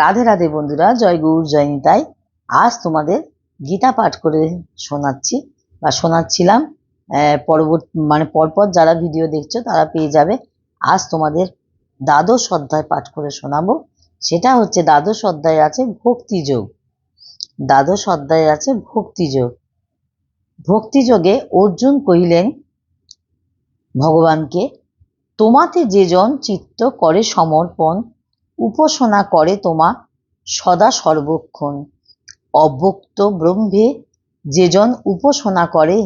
রাধে রাধে বন্ধুরা, জয় গৌর, জয় নিতাই। আজ তোমাদের গীতা পাঠ করে শোনাচ্ছি বা শোনাচ্ছিলাম। পরবর্তী মানে পরপর যারা ভিডিও দেখছ, তারা পেয়ে যাবে। আজ তোমাদের দ্বাদশ অধ্যায় পাঠ করে শোনাবো। সেটা হচ্ছে, দ্বাদশ অধ্যায়ে আছে ভক্তিযোগ দ্বাদশ অধ্যায়ে আছে ভক্তিযোগ ভক্তিযোগে অর্জুন কহিলেন, ভগবানকে, তোমাতে যে জন চিত্ত করে সমর্পণ উপাসনা করে তোমা সদা সর্বক্ষণ। অব্যক্ত ব্রহ্মে যেজন উপাসনা করে,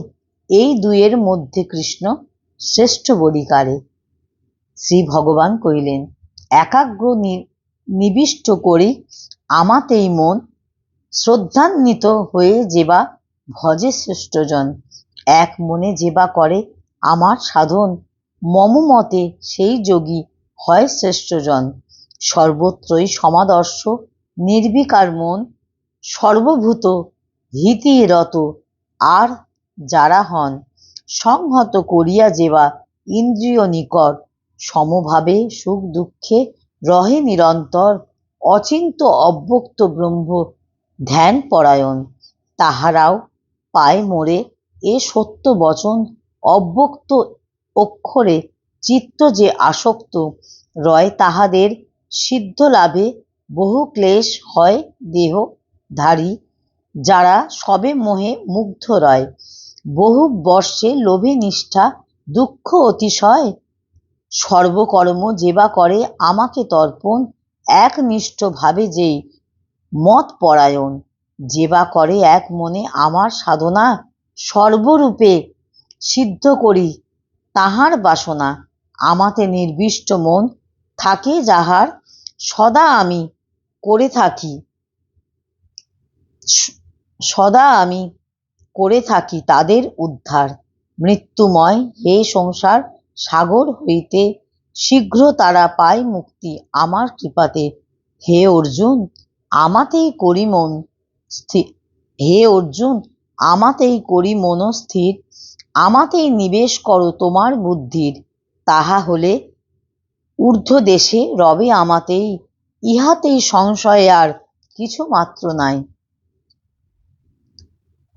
এই দুয়ের মধ্যে কৃষ্ণ শ্রেষ্ঠ বলিকারে। শ্রী ভগবান কহিলেন, একাগ্র নিবিষ্ট করি আমাতেই মন শ্রদ্ধান্বিত হয়ে যেবা ভজে শ্রেষ্ঠজন। এক মনে যেবা করে আমার সাধন, মম মতে সেই যোগী হয় শ্রেষ্ঠজন। সর্বত্রই সমাদর্শ নির্বিকার মন, সর্বভূত হিতি রত আর যারা হন, সংহত করিয়া যেবা ইন্দ্রিয় নিকট, সমভাবে সুখ দুঃখে রহে নিরন্তর অচিন্ত অব্যক্ত ব্রহ্ম ধ্যান পরায়ণ। তাহারাও পায় মোরে এ সত্য বচন, অব্যক্ত অক্ষরে চিত্ত যে আসক্ত, রয় তাহাদের সিদ্ধ লাভে বহু ক্লেশ হয় দেহ ধারী, যারা সবে মোহে মুগ্ধ রয়। বহু বর্ষে লোভে নিষ্ঠা, দুঃখ অতিশয়। সর্বকর্ম যেবা করে আমাকে তর্পণ একনিষ্ঠ ভাবে যেই মত পরায়ণ। যেবা করে এক মনে আমার সাধনা, সর্বরূপে সিদ্ধ করি তাহার বাসনা। আমাতে নির্বিষ্ট মন থাকে যাহার সদা আমি করে থাকি। সদা আমি করে থাকি তাদের উদ্ধার। মৃত্যুময় হে সংসার, সাগর হইতে শীঘ্র তারা পায় মুক্তি। আমার কৃপাতে হে অর্জুন, আমাতেই করি মন স্থির হে অর্জুন, আমাতেই করি মনস্থির। আমাতেই নিবেশ করো তোমার বুদ্ধির। তাহা হলে ঊর্ধ্ব দেশে রবে আমাতেই, ইহাতেই সংশয় আর কিছু মাত্র নাই।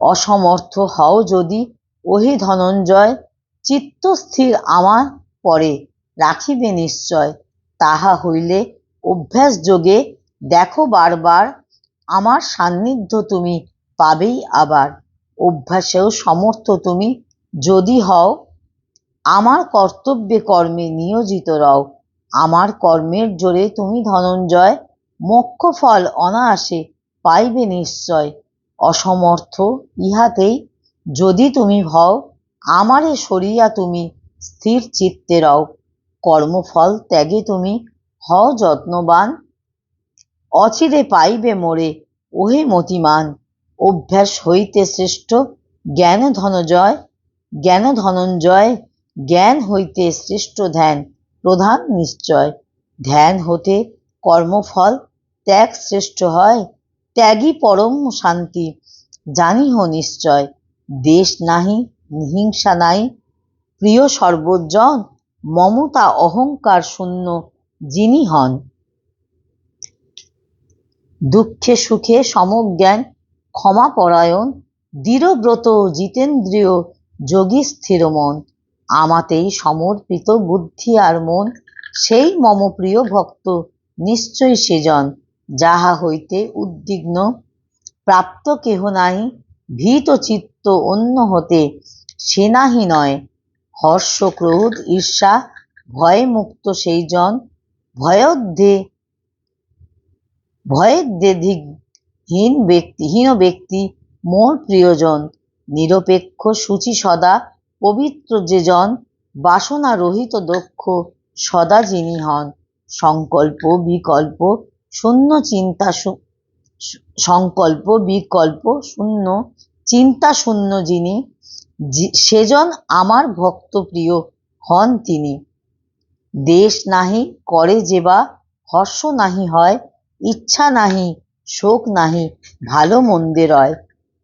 অসমর্থ হও যদি ওহে ধনঞ্জয়, চিত্ত স্থির আমার পরে রাখিবে নিশ্চয়। তাহা হইলে অভ্যাস যোগে দেখো বারবার, আমার সান্নিধ্য তুমি পাবেই আবার। অভ্যাসেও সমর্থ তুমি যদি হও, আমার কর্তব্যে কর্মে নিয়োজিত রও। আমার কর্মের জোরে তুমি ধনঞ্জয়, মোক্ষ ফল অনায়াসে পাইবে নিশ্চয়। অসমর্থ ইহাতেই যদি তুমি হও আমারে সরিয়া তুমি স্থির চিত্তে রও। কর্মফল ত্যাগে তুমি হও যত্নবান। অচিরে পাইবে মোরে ওহে মতিমান। অভ্যাস হইতে শ্রেষ্ঠ জ্ঞান ধনজয় জ্ঞান ধনঞ্জয়, জ্ঞান হইতে শ্রেষ্ঠ ধ্যান। প্রধান নিশ্চয়। ধ্যান হতে কর্মফল ত্যাগ শ্রেষ্ঠ হয়। ত্যাগই পরম শান্তি, জানিহ নিশ্চয়। দেশ নাহি, হিংসা নাই। প্রিয় সর্বজন মমতা অহংকার শূন্য, যিনি হন। দুঃখে সুখে সমজ্ঞান ক্ষমাপরায়ণ দৃঢ়ব্রত জিতেন্দ্রীয়, যোগী স্থির মন আমাতেই সমর্পিত বুদ্ধি আর মন, সেই মম প্রিয় ভক্ত নিশ্চয় সেজন, যাহা হইতে উদ্বিগ্ন, প্রাপ্ত কেহ নাই, ভীত চিত্ত অন্য হতে সে নাহি নয়। হর্ষ ক্রোধ, ঈর্ষা, ভয়ে মুক্ত সেই জন ভয়োদ্ধে ভয়ের ব্যক্তি, হীন ব্যক্তি, মোর প্রিয়জন, নিরপেক্ষ সূচি সদা পবিত্র যে জন বাসনা রহিত দক্ষ, সদা যিনি হন। সংকল্প, বিকল্প, শূন্য চিন্তা সংকল্প, বিকল্প, শূন্য চিন্তা শূন্য যিনি সেজন আমার ভক্ত প্রিয় হন তিনি। দেশ নাহি, করে যেবা হর্ষ নাহি হয়, ইচ্ছা নাহি, শোক নাহি, ভালো মন্দে রয়।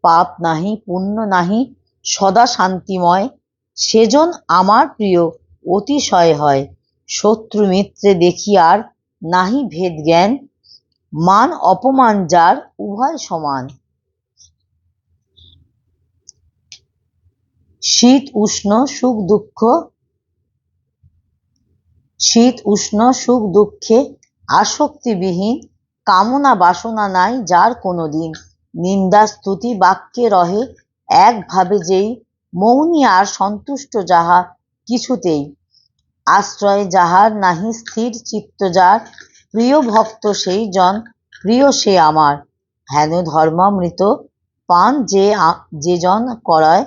পাপ নাহি, পুণ্য নাহি, সদা শান্তিময় সেজন আমার প্রিয় অতিশয় হয়। শত্রু মিত্রে দেখি আর নাহি ভেদ জ্ঞান, মান অপমান যার উভয় সমান। শীত উষ্ণ, সুখ দুঃখ, শীত উষ্ণ, সুখ দুঃখে আসক্তিবিহীন, কামনা বাসনা নাই যার কোনো দিন নিন্দা, স্তুতি, বাক্যে রহে, একভাবে যেই মৌনী আর সন্তুষ্ট যাহা কিছুতেই। আশ্রয় যাহার নাহি, স্থির চিত্ত যার। প্রিয় ভক্ত সেই জন, প্রিয় সে আমার। হেন ধর্মামৃত পান যে আ- যে জন করায়।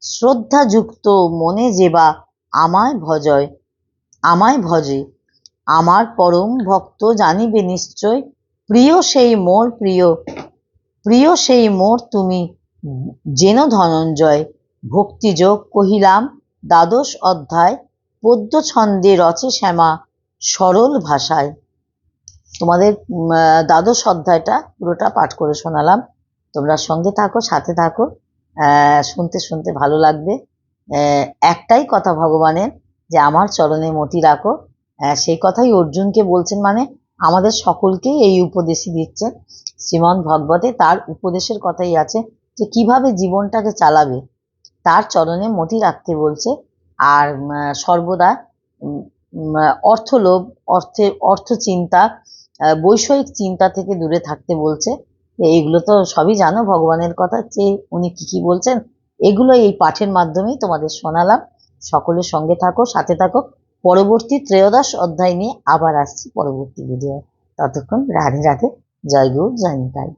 শ্রদ্ধাযুক্ত মনে যে বা আমায় ভজয়, আমায় ভজে। আমার পরম ভক্ত জানিবে নিশ্চয়, প্রিয় সেই মোর প্রিয় প্রিয় সেই মোর তুমি যেন ধনঞ্জয়। ভক্তিযোগ কহিলাম, দ্বাদশ অধ্যায় পদ্য ছন্দে রচে শ্যামা সরল ভাষায়। তোমাদের দ্বাদশ অধ্যায়টা পুরোটা পাঠ করে শোনালাম। তোমরা সঙ্গে থাকো, সাথে থাকো। শুনতে শুনতে ভালো লাগবে। একটাই কথা ভগবানের, যে আমার চরণে মতি রাখো। সেই কথাই অর্জুনকে বলছেন মানে আমাদের সকলকেই এই উপদেশই দিচ্ছেন। শ্রীমদ ভগবতে তার উপদেশের কথাই আছে যে কীভাবে জীবনটাকে চালাবে। তার চরণে মতি রাখতে বলছে। আর সর্বদা অর্থলোভ, অর্থে অর্থ চিন্তা বৈষয়িক চিন্তা থেকে দূরে থাকতে বলছে। এইগুলো তো সবই জানো ভগবানের কথা, যে উনি কি কি বলছেন এগুলো এই পাঠের মাধ্যমেই তোমাদের শোনালাম। সকলের সঙ্গে থাকো, সাথে থাকো। পরবর্তী ত্রয়োদশ অধ্যায় নিয়ে আবার আসছি পরবর্তী ভিডিও ততক্ষণ রাধে রাধে, জয় গুরু, জয় নিতাই।